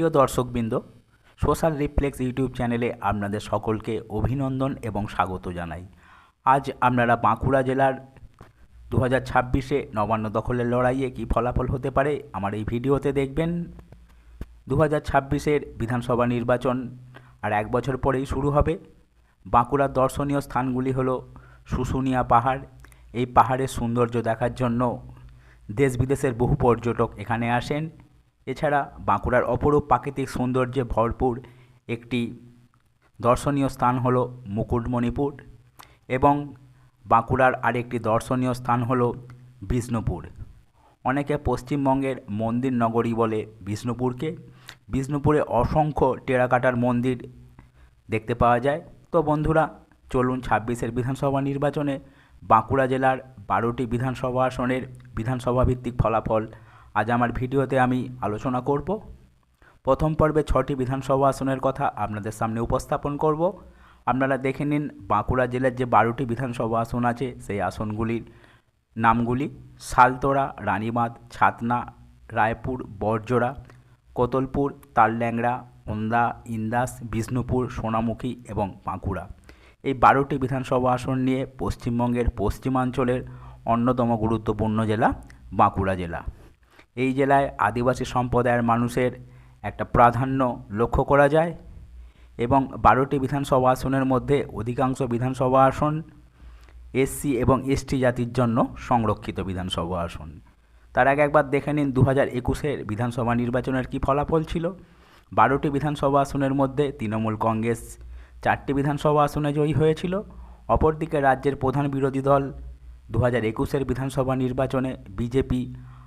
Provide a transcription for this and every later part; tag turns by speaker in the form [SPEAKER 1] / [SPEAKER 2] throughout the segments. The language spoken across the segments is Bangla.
[SPEAKER 1] প্রিয় দর্শকবৃন্দ, সোশ্যাল রিফ্লেক্স ইউটিউব চ্যানেলে আপনাদের সকলকে অভিনন্দন এবং স্বাগত জানাই। আজ আপনারা বাঁকুড়া জেলার দু হাজার ছাব্বিশে নবান্ন দখলের লড়াইয়ে কী ফলাফল হতে পারে আমার এই ভিডিওতে দেখবেন। দু হাজার ছাব্বিশের বিধানসভা নির্বাচন আর এক বছর পরেই শুরু হবে। বাঁকুড়ার দর্শনীয় স্থানগুলি হলো শুশুনিয়া পাহাড়। এই পাহাড়ের সৌন্দর্য দেখার জন্য দেশ বিদেশের বহু পর্যটক এখানে আসেন। এছাড়া বাঁকুড়ার অপরূপ প্রাকৃতিক সৌন্দর্যে ভরপুর একটি দর্শনীয় স্থান হল মুকুটমণিপুর এবং বাঁকুড়ার আরেকটি দর্শনীয় স্থান হল বিষ্ণুপুর। অনেকে পশ্চিমবঙ্গের মন্দির নগরী বলে বিষ্ণুপুরকে। বিষ্ণুপুরে অসংখ্য টেরাকাটার মন্দির দেখতে পাওয়া যায়। তো বন্ধুরা, চলুন ছাব্বিশের বিধানসভা নির্বাচনে বাঁকুড়া জেলার বারোটি বিধানসভা আসনের বিধানসভা ভিত্তিক ফলাফল আজ আমার ভিডিওতে আমি আলোচনা করব প্রথম পর্বে ছটি বিধানসভা আসনের কথা আপনাদের সামনে উপস্থাপন করব। আপনারা দেখে নিন বাঁকুড়া জেলার যে বারোটি বিধানসভা আসন আছে, সেই আসনগুলির নামগুলি শালতোড়া, রানীবাঁধ, ছাতনা, রায়পুর বরজোড়া কোতলপুর, তালল্যাংড়া ওন্দা ইন্দাস, বিষ্ণুপুর, সোনামুখী এবং বাঁকুড়া। এই বারোটি বিধানসভা আসন নিয়ে পশ্চিমবঙ্গের পশ্চিমাঞ্চলের অন্যতম গুরুত্বপূর্ণ জেলা বাঁকুড়া জেলা। এই জেলায় আদিবাসী সম্প্রদায়ের মানুষের একটা প্রাধান্য লক্ষ্য করা যায় এবং বারোটি বিধানসভা আসনের মধ্যে অধিকাংশ বিধানসভা আসন এসসি এবং এসটি জাতির জন্য সংরক্ষিত বিধানসভা আসন। তার আগে একবার দেখে নিন দু হাজার একুশের বিধানসভা নির্বাচনের কী ফলাফল ছিল। বারোটি বিধানসভা আসনের মধ্যে তৃণমূল কংগ্রেস চারটি বিধানসভা আসনে জয়ী হয়েছিল। অপরদিকে রাজ্যের প্রধান বিরোধী দল দু হাজার একুশের বিধানসভা নির্বাচনে বিজেপি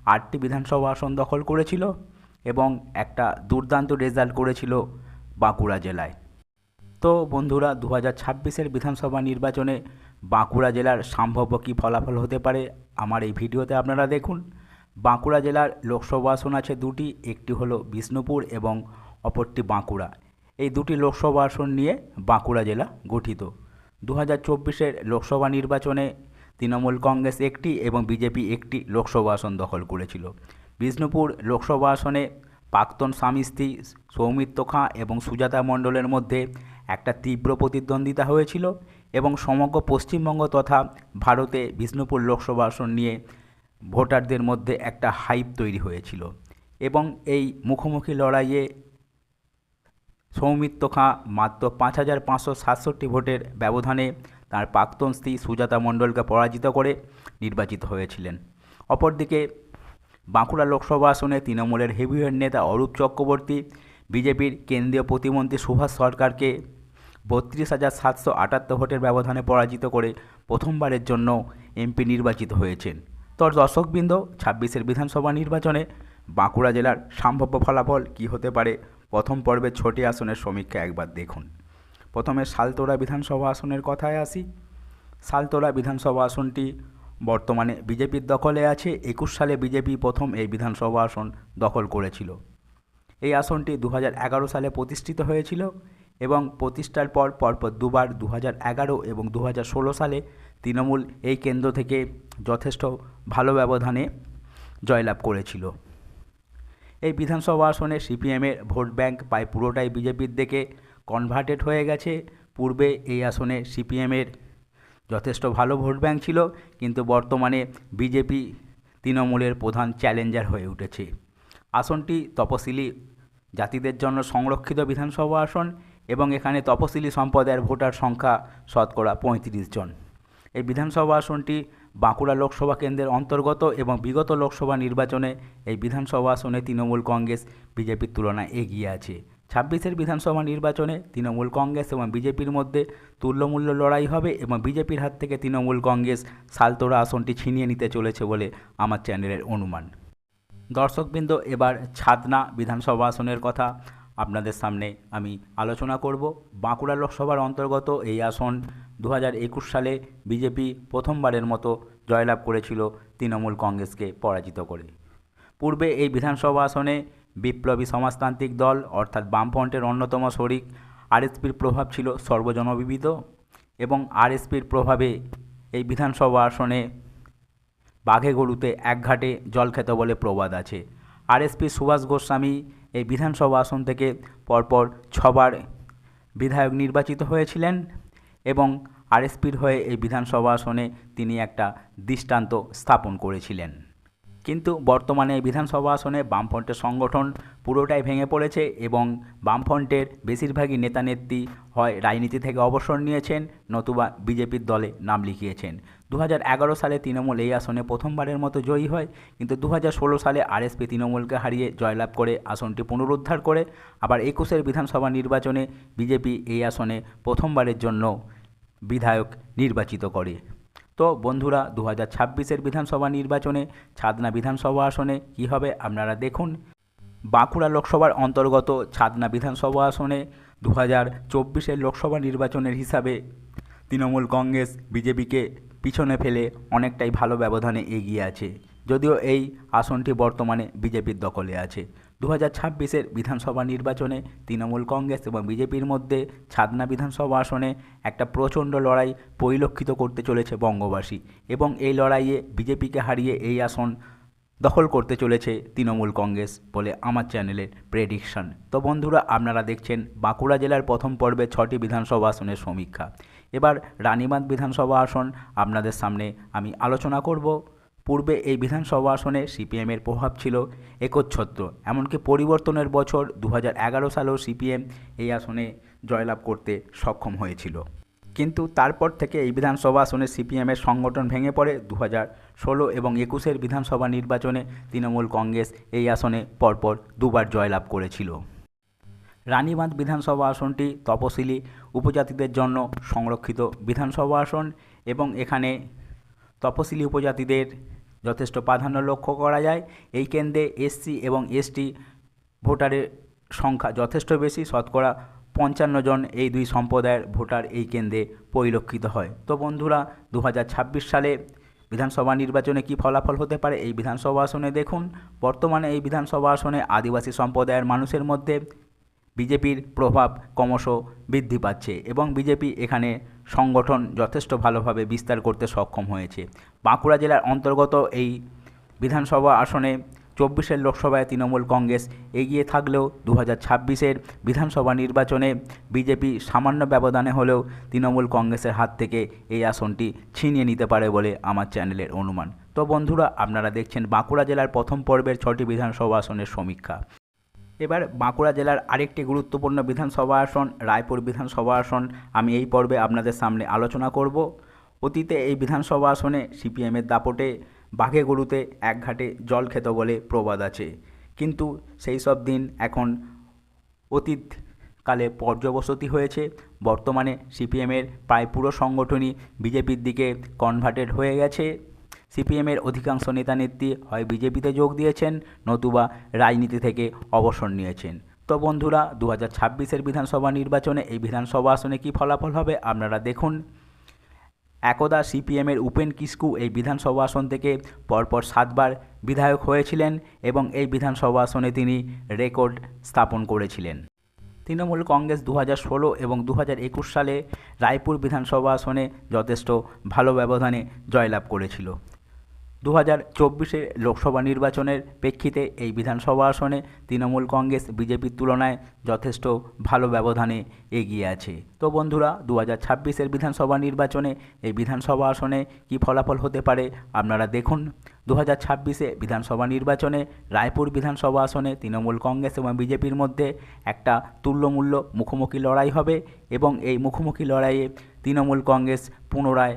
[SPEAKER 1] আটটি বিধানসভা আসন দখল করেছিল এবং একটা দুর্দান্ত রেজাল্ট করেছিল বাঁকুড়া জেলায়। তো বন্ধুরা দু হাজার ছাব্বিশের বিধানসভা নির্বাচনে বাঁকুড়া জেলার সম্ভাব্য কী ফলাফল হতে পারে আমার এই ভিডিওতে আপনারা দেখুন। বাঁকুড়া জেলার লোকসভা আসন আছে দুটি, একটি হলো বিষ্ণুপুর এবং অপরটি বাঁকুড়া। এই দুটি লোকসভা আসন নিয়ে বাঁকুড়া জেলা গঠিত। দু হাজার লোকসভা নির্বাচনে তৃণমূল কংগ্রেস একটি এবং বিজেপি একটি লোকসভা আসন দখল করেছিল। বিষ্ণুপুর লোকসভা আসনে প্রাক্তন স্বামী স্ত্রী সৌমিত্র খাঁ এবং সুজাতা মণ্ডলের মধ্যে একটা তীব্র প্রতিদ্বন্দ্বিতা হয়েছিল এবং সমগ্র পশ্চিমবঙ্গ তথা ভারতে বিষ্ণুপুর লোকসভা আসন নিয়ে ভোটারদের মধ্যে একটা হাইপ তৈরি হয়েছিল এবং এই মুখোমুখি লড়াইয়ে সৌমিত্র খাঁ মাত্র পাঁচ হাজার পাঁচশো সাতষট্টি ভোটের ব্যবধানে তার প্রাক্তন স্ত্রী সুজাতা মণ্ডলকে পরাজিত করে নির্বাচিত হয়েছিলেন। অপরদিকে বাঁকুড়া লোকসভা আসনে তৃণমূলের হেভিওয়েট নেতা অরূপ চক্রবর্তী, বিজেপির কেন্দ্রীয় প্রতিমন্ত্রী সুভাষ সরকারকে বত্রিশ হাজার সাতশো আটাত্তর ভোটের ব্যবধানে পরাজিত করে প্রথমবারের জন্য এমপি নির্বাচিত হয়েছেন। তো দর্শকবৃন্দ, ছাব্বিশের বিধানসভা নির্বাচনে বাঁকুড়া জেলার সম্ভাব্য ফলাফল কী হতে পারে? প্রথম পর্বে ছটি আসনের সমীক্ষা একবার দেখুন। প্রথমে সালতোড়া বিধানসভা আসনের কথায় আসি। সালতোড়া বিধানসভা আসনটি বর্তমানে বিজেপির দখলে আছে। একুশ সালে বিজেপি প্রথম এই বিধানসভা আসন দখল করেছিল। এই আসনটি দু সালে প্রতিষ্ঠিত হয়েছিল এবং প্রতিষ্ঠার পর, পরপর দুবার দু এবং দু সালে তৃণমূল এই কেন্দ্র থেকে যথেষ্ট ভালো ব্যবধানে জয়লাভ করেছিল। এই বিধানসভা আসনে সিপিএমের ভোট ব্যাংক প্রায় পুরোটাই বিজেপির দিকে কনভার্টেড হয়ে গেছে। পূর্বে এই আসনে সিপিএমের যথেষ্ট ভালো ভোট ব্যাংক ছিল, কিন্তু বর্তমানে বিজেপি তৃণমূলের প্রধান চ্যালেঞ্জার হয়ে উঠেছে। আসনটি তপশিলি জাতিদের জন্য সংরক্ষিত বিধানসভা আসন এবং এখানে তপশিলি সম্প্রদায়ের ভোটার সংখ্যা শতকরা পঁয়ত্রিশ জন। এই বিধানসভা আসনটি বাঁকুড়া লোকসভা কেন্দ্রের অন্তর্গত এবং বিগত লোকসভা নির্বাচনে এই বিধানসভা আসনে তৃণমূল কংগ্রেস বিজেপির তুলনায় এগিয়ে আছে। ছাব্বিশের বিধানসভা নির্বাচনে তৃণমূল কংগ্রেস এবং বিজেপির মধ্যে তুল্যমূল্য লড়াই হবে এবং বিজেপির হাত থেকে তৃণমূল কংগ্রেস সালতোড়া আসনটি ছিনিয়ে নিতে চলেছে বলে আমার চ্যানেলের অনুমান। দর্শকবৃন্দ, এবার ছাদনা বিধানসভা আসনের কথা আপনাদের সামনে আমি আলোচনা করব। বাঁকুড়া লোকসভার অন্তর্গত এই আসন দু সালে বিজেপি প্রথমবারের মতো জয়লাভ করেছিল তৃণমূল কংগ্রেসকে পরাজিত করে। পূর্বে এই বিধানসভা আসনে বিপ্লবী সমাজতান্ত্রিক দল, অর্থাৎ বামফ্রন্টের অন্যতম শরিক আরএসপির প্রভাব ছিল সর্বজনবিদিত এবং আরএসপির প্রভাবে এই বিধানসভা আসনে বাঘে গরুতে এক ঘাটে জল খেতে বলে প্রবাদ আছে। আরএসপি সুভাষ গোস্বামী এই বিধানসভা আসন থেকে পরপর ছবার বিধায়ক নির্বাচিত হয়েছিলেন এবং আরএসপির হয়ে এই বিধানসভা আসনে তিনি একটা দৃষ্টান্ত স্থাপন করেছিলেন। কিন্তু বর্তমানে বিধানসভা আসনে বামফ্রন্টের সংগঠন পুরোটাই ভেঙে পড়েছে এবং বামফ্রন্টের বেশিরভাগই নেতানেত্রী হয় রাজনীতি থেকে অবসর নিয়েছেন নতুবা বিজেপির দলে নাম লিখিয়েছেন। দু হাজার এগারো সালে তৃণমূল এই আসনে প্রথমবারের মতো জয়ী হয়, কিন্তু দু হাজার ষোলো সালে আরএসপি তৃণমূলকে হারিয়ে জয়লাভ করে আসনটি পুনরুদ্ধার করে। আবার একুশের বিধানসভা নির্বাচনে বিজেপি এই আসনে প্রথমবারের জন্য বিধায়ক নির্বাচিত করে। তো বন্ধুরা দু হাজার ছাব্বিশের বিধানসভা নির্বাচনে ছাদনা বিধানসভা আসনে কী হবে আপনারা দেখুন। বাঁকুড়া লোকসভার অন্তর্গত ছাদনা বিধানসভা আসনে দু হাজার চব্বিশের লোকসভা নির্বাচনের হিসাবে তৃণমূল কংগ্রেস, বিজেপিকে পিছনে ফেলে অনেকটাই ভালো ব্যবধানে এগিয়ে আছে। যদিও এই আসনটি বর্তমানে বিজেপির দখলে আছে। দু হাজার ছাব্বিশের বিধানসভা নির্বাচনে তৃণমূল কংগ্রেস এবং বিজেপির মধ্যে ছাদনা বিধানসভা আসনে একটা প্রচণ্ড লড়াই পরিলক্ষিত করতে চলেছে বঙ্গবাসী এবং এই লড়াইয়ে বিজেপিকে হারিয়ে এই আসন দখল করতে চলেছে তৃণমূল কংগ্রেস বলে আমার চ্যানেলের প্রেডিকশন। তো বন্ধুরা, আপনারা দেখছেন বাঁকুড়া জেলার প্রথম পর্বে ছটি বিধানসভা আসনের সমীক্ষা। এবার রানীবাঁধ বিধানসভা আসন আপনাদের সামনে আমি আলোচনা করব। পূর্বে এই বিধানসভা আসনে সিপিএমের প্রভাব ছিল একচ্ছত্র। এমনকি পরিবর্তনের বছর দু হাজার সালেও সিপিএম এই আসনে জয়লাভ করতে সক্ষম হয়েছিল। কিন্তু তারপর থেকে এই বিধানসভা আসনে সিপিএমের সংগঠন ভেঙে পড়ে। দু ষোলো এবং একুশের বিধানসভা নির্বাচনে তৃণমূল কংগ্রেস এই আসনে পরপর দুবার জয়লাভ করেছিল। রানীবাঁধ বিধানসভা আসনটি তপশিলি উপজাতিদের জন্য সংরক্ষিত বিধানসভা আসন এবং এখানে তপশিলি উপজাতিদের যথেষ্ট প্রাধান্য লক্ষ্য করা যায়। এই কেন্দ্রে এসসি এবং এসটি ভোটারের সংখ্যা যথেষ্ট বেশি। শতকরা পঞ্চান্ন জন এই দুই সম্প্রদায়ের ভোটার এই কেন্দ্রে পরিলক্ষিত হয়। তো বন্ধুরা দু হাজার ছাব্বিশ সালে বিধানসভা নির্বাচনে কি ফলাফল হতে পারে এই বিধানসভা আসনে দেখুন। বর্তমানে এই বিধানসভা আসনে আদিবাসী সম্প্রদায়ের মানুষের মধ্যে বিজেপির প্রভাব ক্রমশ বৃদ্ধি পাচ্ছে এবং বিজেপি এখানে সংগঠন যথেষ্ট ভালোভাবে বিস্তার করতে সক্ষম হয়েছে। বাঁকুড়া জেলার অন্তর্গত এই বিধানসভা আসনে চব্বিশের লোকসভায় তৃণমূল কংগ্রেস এগিয়ে থাকলেও দু হাজার ছাব্বিশের বিধানসভা নির্বাচনে বিজেপি সামান্য ব্যবধানে হলেও তৃণমূল কংগ্রেসের হাত থেকে এই আসনটি ছিনিয়ে নিতে পারে বলে আমার চ্যানেলের অনুমান। তো বন্ধুরা, আপনারা দেখছেন বাঁকুড়া জেলার প্রথম পর্বের ছটি বিধানসভা আসনের সমীক্ষা। এবার বাঁকুড়া জেলার আরেকটি গুরুত্বপূর্ণ বিধানসভা আসন, রায়পুর বিধানসভা আসন। আমি এই পর্বে আপনাদের সামনে আলোচনা করব। অতীতে এই বিধানসভা আসনে সিপিএমের দাপটে বাঘে গরুতে এক ঘাটে জল খেত বলে প্রবাদ আছে। কিন্তু সেই সব দিন এখন অতীত কালে পর্যবসতি হয়েছে। বর্তমানে সিপিএমের প্রায় পুরো সংগঠনই বিজেপির দিকে কনভার্টেড হয়ে গেছে। সিপিএমের অধিকাংশ নেতানেত্রী হয় বিজেপিতে যোগ দিয়েছেন, নতুবা রাজনীতি থেকে অবসর নিয়েছেন। তো বন্ধুরা দু হাজার বিধানসভা নির্বাচনে এই বিধানসভা আসনে কী ফলাফল হবে আপনারা দেখুন। একদা সিপিএমের উপেন কিস্কু এই বিধানসভা আসন থেকে পরপর সাতবার বিধায়ক হয়েছিলেন এবং এই বিধানসভা আসনে তিনি রেকর্ড স্থাপন করেছিলেন। তৃণমূল কংগ্রেস দু ষোলো এবং দু একুশ সালে রায়পুর বিধানসভা আসনে যথেষ্ট ভালো ব্যবধানে জয়লাভ করেছিল। দু হাজার চব্বিশে লোকসভা নির্বাচনের প্রেক্ষিতে এই বিধানসভা আসনে তৃণমূল কংগ্রেস বিজেপির তুলনায় যথেষ্ট ভালো ব্যবধানে এগিয়ে আছে। তো বন্ধুরা দু হাজার ছাব্বিশের বিধানসভা নির্বাচনে এই বিধানসভা আসনে কি ফলাফল হতে পারে আপনারা দেখুন। দু হাজার ছাব্বিশে বিধানসভা নির্বাচনে রায়পুর বিধানসভা আসনে তৃণমূল কংগ্রেস এবং বিজেপির মধ্যে একটা তুল্যমূল্য মুখোমুখি লড়াই হবে এবং এই মুখোমুখি লড়াইয়ে তৃণমূল কংগ্রেস পুনরায়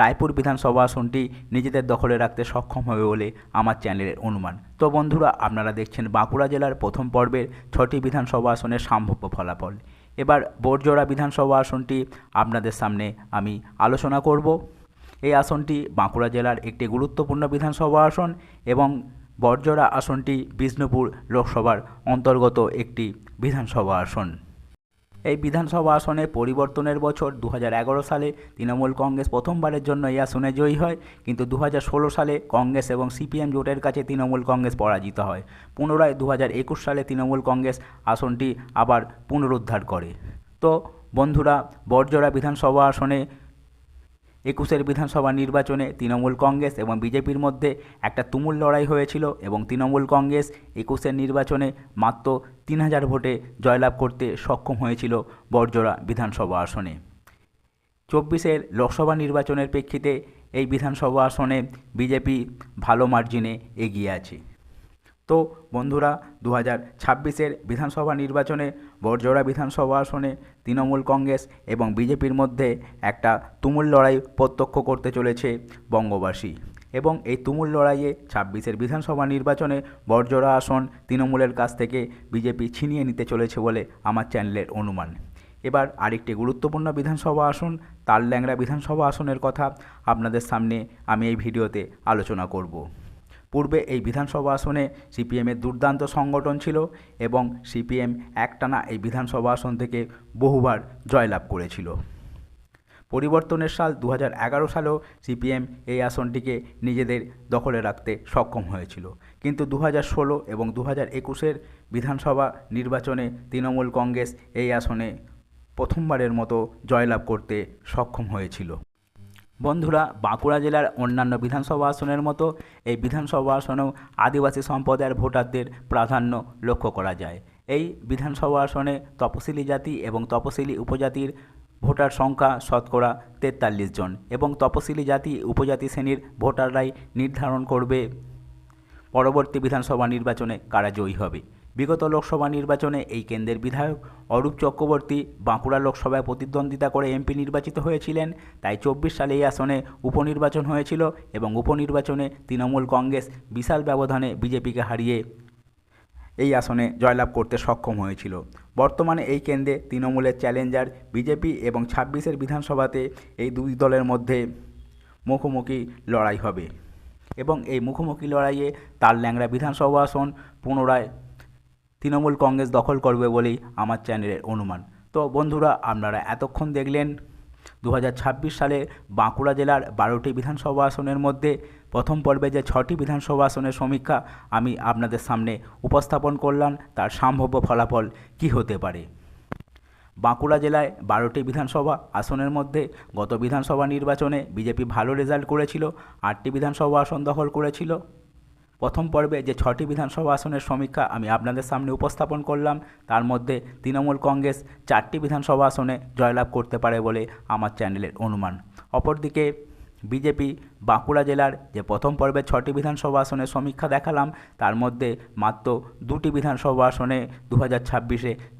[SPEAKER 1] রায়পুর বিধানসভা আসনটি নিজেদের দখলে রাখতে সক্ষম হবে বলে আমার চ্যানেলের অনুমান। তো বন্ধুরা, আপনারা দেখছেন বাঁকুড়া জেলার প্রথম পর্বের ছটি বিধানসভা আসনের সম্ভাব্য ফলাফল। এবার বোরজোড়া বিধানসভা আসনটি আপনাদের সামনে আমি আলোচনা করব। এই আসনটি বাঁকুড়া জেলার একটি গুরুত্বপূর্ণ বিধানসভা আসন এবং বরজোড়া আসনটি বিষ্ণুপুর লোকসভার অন্তর্গত একটি বিধানসভা আসন। এই বিধানসভা আসনে পরিবর্তনের বছর দু হাজার এগারো সালে তৃণমূল কংগ্রেস প্রথমবারের জন্য এই আসনে জয়ী হয়, কিন্তু দু হাজার ষোলো সালে কংগ্রেস এবং সিপিএম জোটের কাছে তৃণমূল কংগ্রেস পরাজিত হয়। পুনরায় দু হাজার একুশ সালে তৃণমূল কংগ্রেস আসনটি আবার পুনরুদ্ধার করে। তো বন্ধুরা বর্জরা বিধানসভা আসনে একুশের বিধানসভা নির্বাচনে তৃণমূল কংগ্রেস এবং বিজেপির মধ্যে একটা তুমুল লড়াই হয়েছিল এবং তৃণমূল কংগ্রেস একুশের নির্বাচনে মাত্র তিন হাজার ভোটে জয়লাভ করতে সক্ষম হয়েছিল বড়জোড়া বিধানসভা আসনে। চব্বিশের লোকসভা নির্বাচনের প্রেক্ষিতে এই বিধানসভা আসনে বিজেপি ভালো মার্জিনে এগিয়ে আছে। তো বন্ধুরা দু হাজার ছাব্বিশের বিধানসভা নির্বাচনে বড়জোড়া বিধানসভা আসনে তৃণমূল কংগ্রেস এবং বিজেপির মধ্যে একটা তুমুল লড়াই প্রত্যক্ষ করতে চলেছে বঙ্গবাসী। এবং এই তুমুল লড়াইয়ে ছাব্বিশের বিধানসভা নির্বাচনে বড়জোড়া আসন তৃণমূলের কাছ থেকে বিজেপি ছিনিয়ে নিতে চলেছে বলে আমার চ্যানেলের অনুমান। এবার আরেকটি গুরুত্বপূর্ণ বিধানসভা আসন, তালল্যাংড়া বিধানসভা আসনের কথা আপনাদের সামনে আমি এই ভিডিওতে আলোচনা করব। পূর্বে এই বিধানসভা আসনে সিপিএমের দুর্দান্ত সংগঠন ছিল এবং সিপিএম একটানা এই বিধানসভা আসন থেকে বহুবার জয়লাভ করেছিল। পরিবর্তনের সাল দু এগারো সালেও সিপিএম এই আসনটিকে নিজেদের দখলে রাখতে সক্ষম হয়েছিল। কিন্তু দু ষোলো এবং দু হাজার একুশের বিধানসভা নির্বাচনে তৃণমূল কংগ্রেস এই আসনে প্রথমবারের মতো জয়লাভ করতে সক্ষম হয়েছিল। বন্ধুরা, বাঁকুড়া জেলার অন্যান্য বিধানসভা আসনের মতো এই বিধানসভা আসনেও আদিবাসী সম্প্রদায়ের ভোটারদের প্রাধান্য লক্ষ্য করা যায়। এই বিধানসভা আসনে তপশিলি জাতি এবং তপশিলি উপজাতির ভোটার সংখ্যা শতকরা তেতাল্লিশ জন এবং তপশিলি জাতি উপজাতি শ্রেণির ভোটাররাই নির্ধারণ করবে পরবর্তী বিধানসভা নির্বাচনে কারা জয়ী হবে। বিগত লোকসভা নির্বাচনে এই কেন্দ্রের বিধায়ক অরূপ চক্রবর্তী বাঁকুড়া লোকসভায় প্রতিদ্বন্দ্বিতা করে এমপি নির্বাচিত হয়েছিলেন, তাই চব্বিশ সালে এই আসনে উপনির্বাচন হয়েছিল এবং উপনির্বাচনে তৃণমূল কংগ্রেস বিশাল ব্যবধানে বিজেপিকে হারিয়ে এই আসনে জয়লাভ করতে সক্ষম হয়েছিল। বর্তমানে এই কেন্দ্রে তৃণমূলের চ্যালেঞ্জার বিজেপি এবং ছাব্বিশের বিধানসভাতে এই দুই দলের মধ্যে মুখোমুখি লড়াই হবে এবং এই মুখোমুখি লড়াইয়ে তার ল্যাংড়া বিধানসভা আসন পুনরায় তৃণমূল কংগ্রেস দখল করবে বলেই আমার চ্যানেলের অনুমান। তো বন্ধুরা, আপনারা এতক্ষণ দেখলেন দু হাজার ছাব্বিশ সালে বাঁকুড়া জেলার বারোটি বিধানসভা আসনের মধ্যে প্রথম পর্বে যে ছটি বিধানসভা আসনের সমীক্ষা আমি আপনাদের সামনে উপস্থাপন করলাম, তার সম্ভাব্য ফলাফল কী হতে পারে? বাঁকুড়া জেলায় বারোটি বিধানসভা আসনের মধ্যে গত বিধানসভা নির্বাচনে বিজেপি ভালো রেজাল্ট করেছিল, আটটি বিধানসভা আসন দখল করেছিল। প্রথম পর্বে যে ছটি বিধানসভা আসনের সমীক্ষা আমি আপনাদের সামনে উপস্থাপন করলাম, তার মধ্যে তৃণমূল কংগ্রেস চারটি বিধানসভা আসনে জয়লাভ করতে পারে বলে আমার চ্যানেলের অনুমান। অপরদিকে বিজেপি বাঁকুড়া জেলার যে প্রথম পর্বে ছটি বিধানসভা আসনের সমীক্ষা দেখালাম, তার মধ্যে মাত্র দুটি বিধানসভা আসনে দু হাজার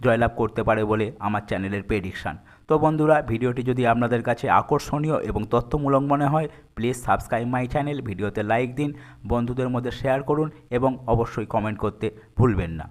[SPEAKER 1] জয়লাভ করতে পারে বলে আমার চ্যানেলের প্রেডিকশান তো বন্ধুরা, ভিডিওটি যদি আপনাদের কাছে আকর্ষণীয় এবং তথ্যমূলক মনে হয় প্লিজ সাবস্ক্রাইব মাই চ্যানেল ভিডিওতে লাইক দিন, বন্ধুদের মধ্যে শেয়ার করুন এবং অবশ্যই কমেন্ট করতে ভুলবেন না।